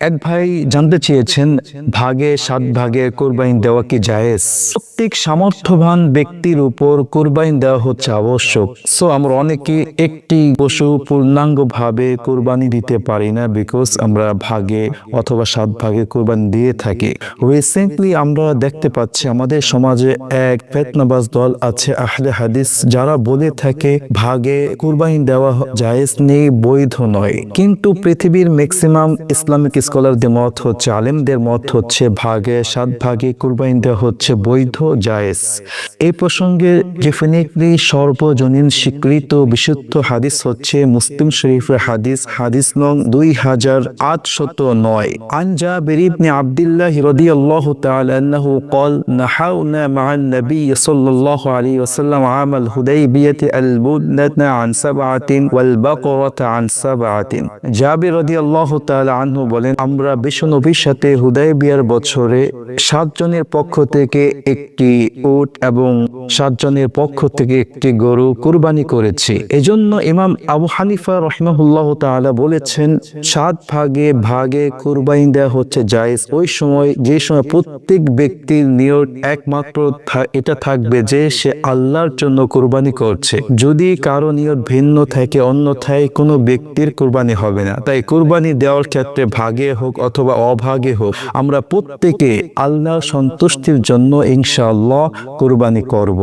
এক ভাই জানতে চেয়েছেন, ভাগে সাত ভাগে কোরবানি দেওয়া কি জায়েজ? প্রত্যেক সামর্থ্যবান ব্যক্তির উপর কোরবানি দেওয়া হচ্ছে আবশ্যক। সো আমরা অনেকে একটি পশু পূর্ণাঙ্গ ভাবে কোরবানি দিতে পারি না বিকজ আমরা ভাগে অথবা সাত ভাগে কোরবানি দিয়ে থাকি। রিসেন্টলি আমরা দেখতে পাচ্ছি আমাদের সমাজে এক ফেতনাবাজ দল আছে, আহলে হাদিস, যারা বলে থাকে, ভাগে কোরবানি দেওয়া জায়েজ নেই, বৈধ নয়। কিন্তু পৃথিবীর ম্যাক্সিমাম ইসলামিক স্কলারদের মত হচ্ছে আলেমদের মত হচ্ছে ভাগে সাত ভাগে কুরবানি দেওয়া হচ্ছে বৈধ জায়েজ এই প্রসঙ্গে ডেফিনেটলি সর্বজনীন স্বীকৃত বিশুদ্ধ হাদিস হচ্ছে মুসলিম শরীফের হাদিস হাদিস নং দুই হাজার আটশত নয় عن جابر بن عبد الله رضي الله تعالى أنه قال نحونا مع النبي صلى الله عليه وسلم عام الهديبية البدنة عن سبعة والبقرة عن سبعة জাবির রাদিয়াল্লাহু তাআলা আনহু বলেন আমরা বিশ্বনবীর সাথে হুদায়বিয়ার বছরে সাতজনের পক্ষ থেকে একটি উট এবং সাতজনের পক্ষ থেকে একটি গরু কুরবানি করেছি। এজন্য ইমাম আবু হানিফা রহমাহুল্লাহ তাআলা বলেছেন, সাত ভাগে ভাগে কুরবানি দেওয়া হচ্ছে জায়েজ। ওই সময়, যে সময় প্রত্যেক ব্যক্তির নিয়ত একমাত্র এটা থাকবে যে সে আল্লাহর জন্য কুরবানি করছে। যদি কারও নিয়ত ভিন্ন থাকে, অন্যথায় কোনো ব্যক্তির কুরবানি হবে না। তাই কুরবানি দেওয়ার ক্ষেত্রে ভাগে হোক অথবা অভাগে হোক আমরা প্রত্যেকে আল্লাহ সন্তুষ্টির জন্য ইনশাআল্লাহ কোরবানি করব।